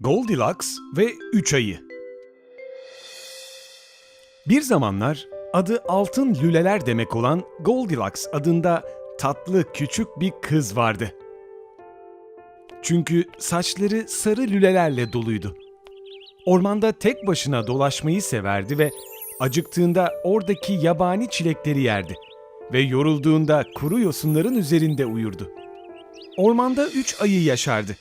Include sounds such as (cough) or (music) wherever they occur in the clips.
Goldilocks ve Üç Ayı Bir zamanlar adı altın lüleler demek olan Goldilocks adında tatlı küçük bir kız vardı. Çünkü saçları sarı lülelerle doluydu. Ormanda tek başına dolaşmayı severdi ve acıktığında oradaki yabani çilekleri yerdi ve yorulduğunda kuru yosunların üzerinde uyurdu. Ormanda üç ayı yaşardı.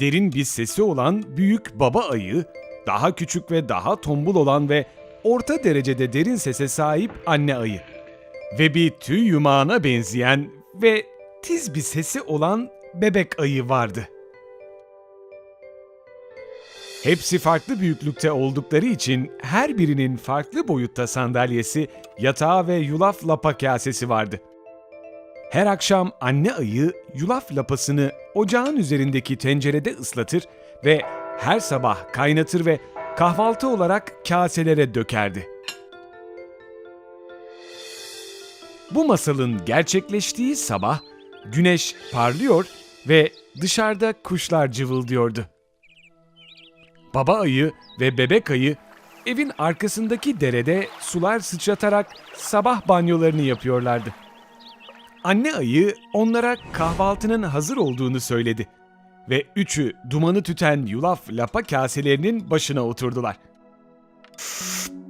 Derin bir sesi olan büyük baba ayı, daha küçük ve daha tombul olan ve orta derecede derin sese sahip anne ayı ve bir tüy yumağına benzeyen ve tiz bir sesi olan bebek ayı vardı. Hepsi farklı büyüklükte oldukları için her birinin farklı boyutta sandalyesi, yatağı ve yulaf lapa kasesi vardı. Her akşam anne ayı yulaf lapasını ocağın üzerindeki tencerede ıslatır ve her sabah kaynatır ve kahvaltı olarak kaselere dökerdi. Bu masalın gerçekleştiği sabah güneş parlıyor ve dışarıda kuşlar cıvıldıyordu. Baba ayı ve bebek ayı evin arkasındaki derede sular sıçratarak sabah banyolarını yapıyorlardı. Anne ayı onlara kahvaltının hazır olduğunu söyledi ve üçü dumanı tüten yulaf lapa kaselerinin başına oturdular.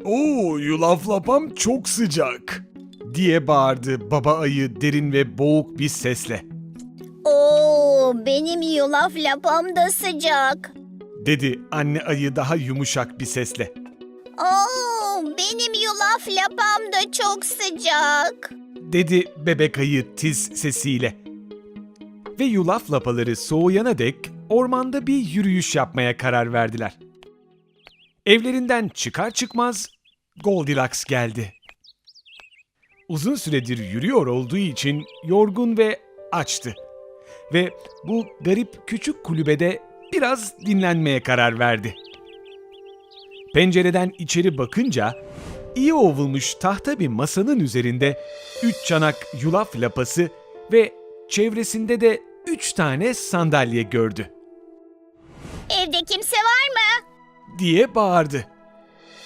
Oo, yulaf lapam çok sıcak diye bağırdı baba ayı derin ve boğuk bir sesle. Oo, benim yulaf lapam da sıcak. Dedi anne ayı daha yumuşak bir sesle. Oo, benim yulaf lapam da çok sıcak. Dedi bebek ayı tiz sesiyle. Ve yulaf lapaları soğuyana dek ormanda bir yürüyüş yapmaya karar verdiler. Evlerinden çıkar çıkmaz Goldilocks geldi. Uzun süredir yürüyor olduğu için yorgun ve açtı. Ve bu garip küçük kulübede biraz dinlenmeye karar verdi. Pencereden içeri bakınca iyi ovulmuş tahta bir masanın üzerinde üç çanak yulaf lapası ve çevresinde de üç tane sandalye gördü Evde kimse var mı? diye bağırdı.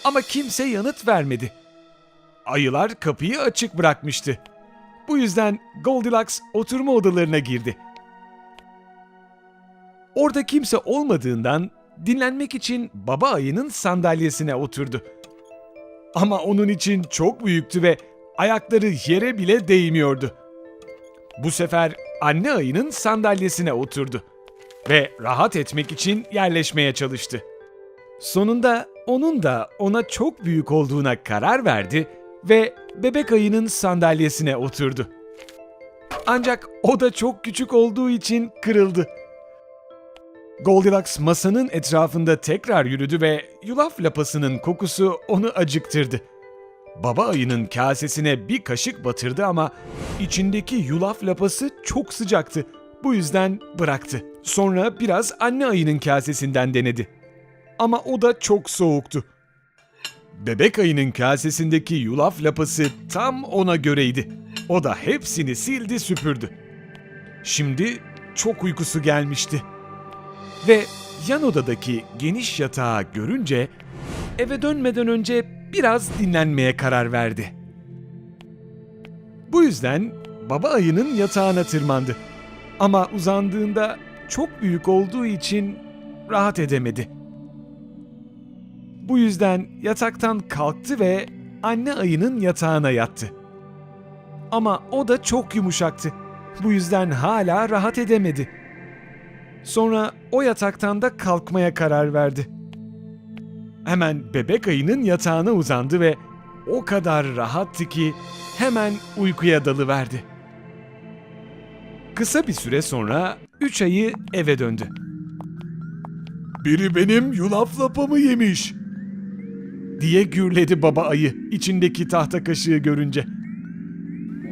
Ama kimse yanıt vermedi. Ayılar kapıyı açık bırakmıştı. Bu yüzden Goldilocks oturma odalarına girdi. Orada kimse olmadığından dinlenmek için baba ayının sandalyesine oturdu. Ama onun için çok büyüktü ve ayakları yere bile değmiyordu. Bu sefer anne ayının sandalyesine oturdu ve rahat etmek için yerleşmeye çalıştı. Sonunda onun da ona çok büyük olduğuna karar verdi ve bebek ayının sandalyesine oturdu. Ancak o da çok küçük olduğu için kırıldı. Goldilocks masanın etrafında tekrar yürüdü ve yulaf lapasının kokusu onu acıktırdı. Baba ayının kasesine bir kaşık batırdı ama içindeki yulaf lapası çok sıcaktı. Bu yüzden bıraktı. Sonra biraz anne ayının kasesinden denedi. Ama o da çok soğuktu. Bebek ayının kasesindeki yulaf lapası tam ona göreydi. O da hepsini sildi süpürdü. Şimdi çok uykusu gelmişti. Ve yan odadaki geniş yatağı görünce eve dönmeden önce biraz dinlenmeye karar verdi. Bu yüzden baba ayının yatağına tırmandı. Ama uzandığında çok büyük olduğu için rahat edemedi. Bu yüzden yataktan kalktı ve anne ayının yatağına yattı. Ama o da çok yumuşaktı. Bu yüzden hala rahat edemedi. Sonra o yataktan da kalkmaya karar verdi. Hemen bebek ayının yatağına uzandı ve o kadar rahattı ki hemen uykuya dalıverdi. Kısa bir süre sonra üç ayı eve döndü. Biri benim yulaf lapamı yemiş. Diye gürledi baba ayı içindeki tahta kaşığı görünce.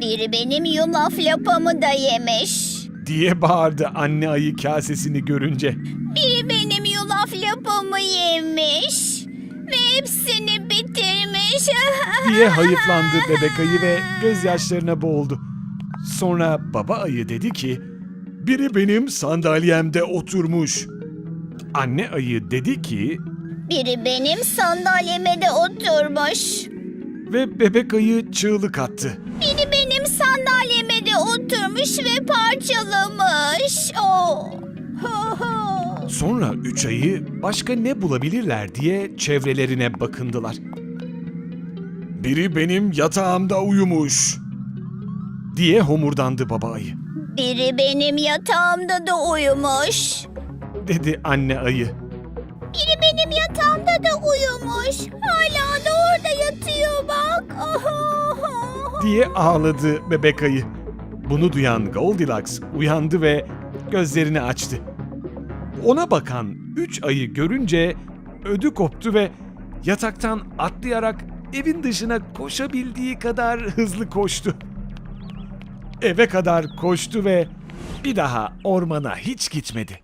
Biri benim yulaf lapamı da yemiş. Diye bağırdı anne ayı kasesini görünce. Biri benim yulaf lapamı yemiş. Ve hepsini bitirmiş. (laughs) diye hayıflandı bebek ayı ve gözyaşlarına boğuldu. Sonra baba ayı dedi ki, biri benim sandalyemde oturmuş. Anne ayı dedi ki Biri benim sandalyeme de oturmuş. ve bebek ayı çığlık attı. Biri benim sandalyeme de oturmuş ve parçalamış. Oh. Sonra üç ayı başka ne bulabilirler diye çevrelerine bakındılar. Biri benim yatağımda uyumuş diye homurdandı baba ayı. Biri benim yatağımda da uyumuş. Dedi anne ayı. Biri benim yatağımda da uyumuş. Hala da orada yatıyor bak. (laughs) Diye ağladı bebek ayı. Bunu duyan Goldilocks uyandı ve gözlerini açtı. Ona bakan üç ayı görünce ödü koptu ve yataktan atlayarak evin dışına koşabildiği kadar hızlı koştu. Eve kadar koştu ve bir daha ormana hiç gitmedi.